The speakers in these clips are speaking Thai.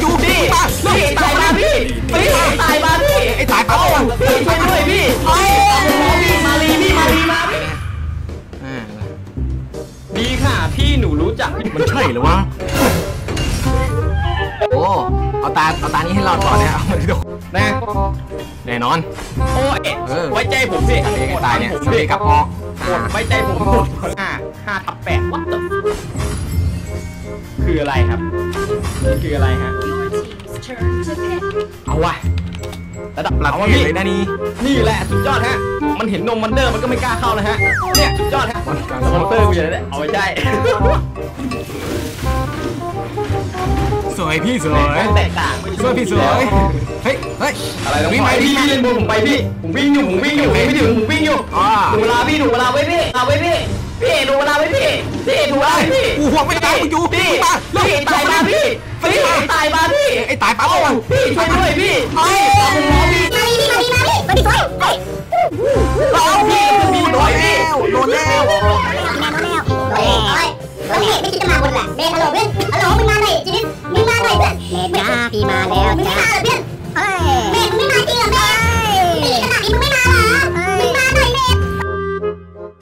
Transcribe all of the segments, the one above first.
อยู่พี่พี่ตายมาพี่พี่ตายมาพี่ไอ้ตายมาพี่ช่วยด้วยพี่พี่มาลีพี่มาลีมาพี่ดีค่ะ พี่หนูรู้จักมันใช่หรือวะโอ้เอาตาเอาตานี้ให้รอดก่อนเนี่ยเอาดูนะแน่นอน โอ้ยไว้ใจผมสิตายเนี่ยสวัสดีครับพ่อไว้ใจผมหมดห้าห้าทับแปดวัดตึ๊ คืออะไรครับ คืออะไรฮะ Your team's turn to pick. เอาวะระดับปรับเอาเปวะลี่ยนพี่เลยนะนี่ นี่แหละสุดยอดฮะ มันเห็นนมมันเดอร์มันก็ไม่กล้าเข้านะฮะ เนี่ยสุดยอดฮะมันการสปอนเซอร์กูอยู่แล้วเนี่ยเอาไม่ใช่ สวยพี่สวยแตกต่างไม่ได้สวยพี่สวยเฮ้ยเฮ้ยอะไรนะวิ่วิ่งงไปไปวิ่พี่งไปพี่เล่นบอลผมไปพี่ผมวิ่งอยู่ผมวิ่งอยู่ผมไม่ถึงผมวิ่งอยู่อ่าดูเวลาพี่ดูเวลาไว้พี่เอาไว้พี่พี่ดูเวลาไว้พี่พี่ดูเวลาไว้พี่กูห่วงไม่ได้กูอยู่พี่มาเร็วพี่ตายมาพี่พี่ตายมาพี่ไอ้ตายปั๊บเอ้าเอาพี่ช่วยด้วยพี่เอ้ยเอาผมล้อพี่มาดิมาดิมาดิมาดิมาดิเฮ้ยเอาพี่พี่โดถอนยพี่แล้วโดนแล้วมาแล้วเฮ้ยเฮ้ยแล้วเมดไม่คิดจะมาบนแหละเมดฮัลโหลเพื่อนฮัลโหลมึงมาหน่อยจีนิด มึงมาหน่อยเพื่อนเมดจ้าพี่มาแล้วมึงไม่มาเหรอเพื่อนเฮ้ยเมดมึงไม่มาจริงเหรอเมดนี่ขนาดนี้มึงไม่มาเหรอมึงมาหน่อยเมด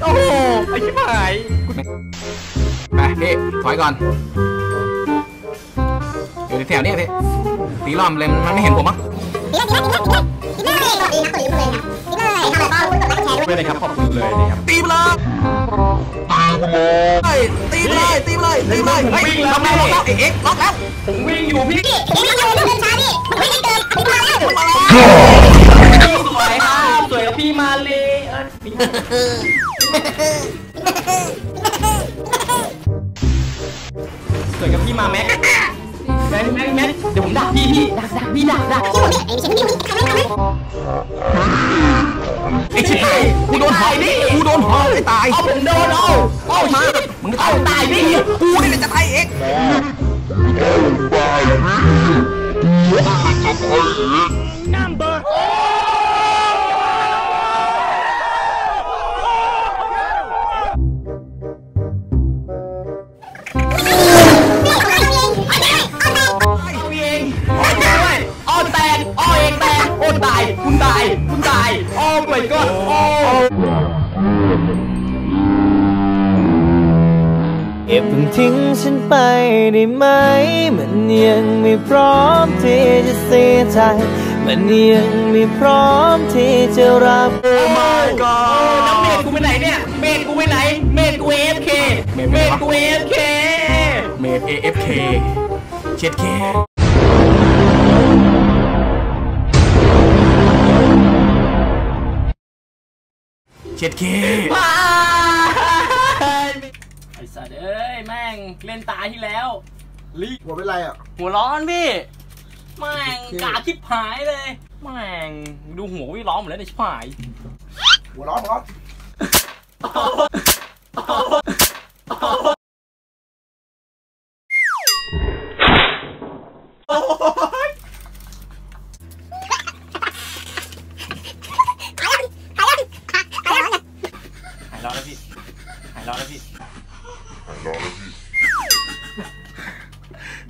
โอ้โหไอ้ชิบหายไปพี่ถอยก่อนอยู่ในแถวนี้พี่ตีล้อมเลยมันไม่เห็นผมมั้งดีแล้วดีแล้วดีแล้วดีแล้วดีเลยดีนะตัวนี้เลยนะดีเลยทำอะไรบ้างคุณกดไลค์กดแชร์ด้วยไม่ได้ครับขอบคุณเลยนะครับตีไปเลยเฮ้ยตี ไปเลยตีไปเลยตีไปเลยเฮ้ยล็อกแล้วล็อกแล้วเอ็กซ์ล็อกแล้วผมวิ่งอยู่พี่พี่เห็นไหมอยู่เดินช้าดิมันไม่ได้เกินอภิบาลแล้วมาแล้วสวยครับสวยกับพี่มาเลยเออสวยกับพี่มาแม็กแม็กแม็กแม็กเดี๋ยวผมดักพี่พี่ดักดักพี่ดักดักที่ผมเนี่ยไอ้ไม่ใช่ไม่ดีทำไมทำไม ไอ้ชิบหายกูโดนหอกกูโดนหอกไอ้ตายเอาผมโดนเอาเอามามึงเอาตายตายพี่กูนี่แหละจะตายเอ็กซ์เอา คุณตาย คุณตาย โอ้ไปก็โอ้ เก็บเพิ่งทิ้งฉันไปได้ไหม มันยังไม่พร้อมที่จะเสียใจ มันยังไม่พร้อมที่จะรับ โอ้ my แล้วเม god ดกูไปไหนเนี่ย เมดกูไปไหน เมดกู AFK เมดไปเมไหนดวะกู AFK เมด AFK เช็ดเค ช็ดเคไอ้สัตว์เอ้ยแม่งเล่นตาที่แล้วลีหัวเป็นไรอะ หัวร้อนพี่แม่งกาชิบหายเลยแม่งดูหัววิร้อนหมดแล้วในยชิบหาย หัวร้อนหัวร้อน หายร้อน แล้วพี่ หายร้อนแล้วพี่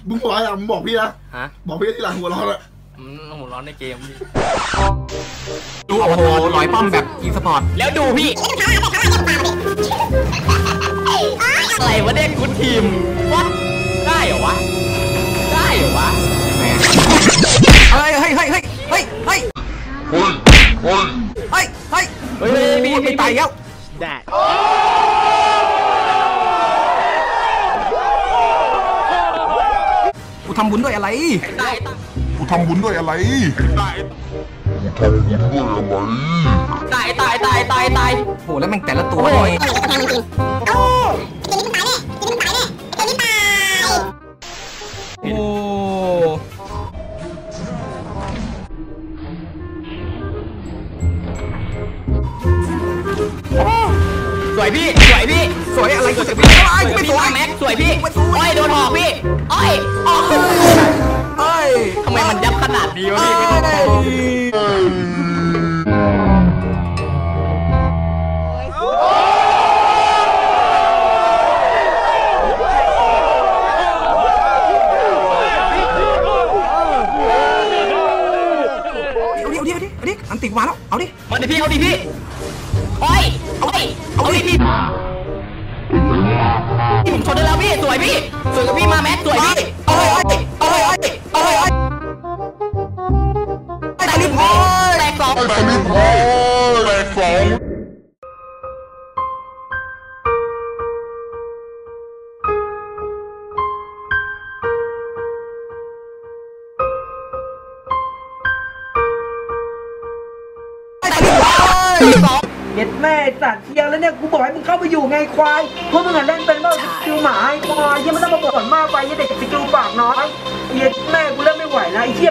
มึงหัวร้อนอะมึงบอกพี่นะฮะ บอกพี่ที่หลังหัวร้อนอะอืมหัวร้อนในเกมพี่ดูโอ้โหลอยป้อมแบบอีสปอร์ต แล้วดูพี่ อะไรวะเนี่ยคุณทีมวัดได้เหรอวะ ได้เหรอวะแหมเฮ้ยเฮ้ยเฮ้ยเฮ้ยเฮ้ยเฮ้ยเฮ้ยเฮ้ยเฮ้ยเฮ้ยพี่ไม่พี่ตายแล้ว that. Tôi làm bún đuôi cái gì? Tôi làm bún đuôi cái gì? Tôi làm bún đuôi cái gì? ตายตายตายตายตายโหแล้วแม่งแต่ละตัวเลย พี่ สวยพี่ สวยอะไรก็จะไปสไอ้วยไม่พี่สวยมาแม็กสวยพี่ไม่สวยอ้อยโดนหอกพี่อ้อยอ้อยเอ้ยทำไมมันยับขนาดนี้วะพี่ไม่ต้องเอ้ยเอาดิเอาดิ เอาดิ เอาดิ อันติกมาแล้ว เอาดิ มาดิพี่ เอาดิพี่ ที่ผมชนได้แล้วพี่ สวยพี่ สวยกับพี่มาแม็กสวยพี่ เอยาเลยเอยาเลยเอาเลยเอาเลยแตกลิพอยแตกสองแตกลิพอยแตกสองสอง ดแม่สัตว์เชียร์แล้วเนี่ยกูบอกให้มึงเข้าไปอยู่ไงควายเพราะมึงอะเล่นเป็นว่าสกิลหมาไอ้ควายยังไม่ต้องมาบ่นมากไปยังเด็กสกิลปากน้อยเย็ดแม่กูเริ่มไม่ไหวแล้วไอ้เชี่ย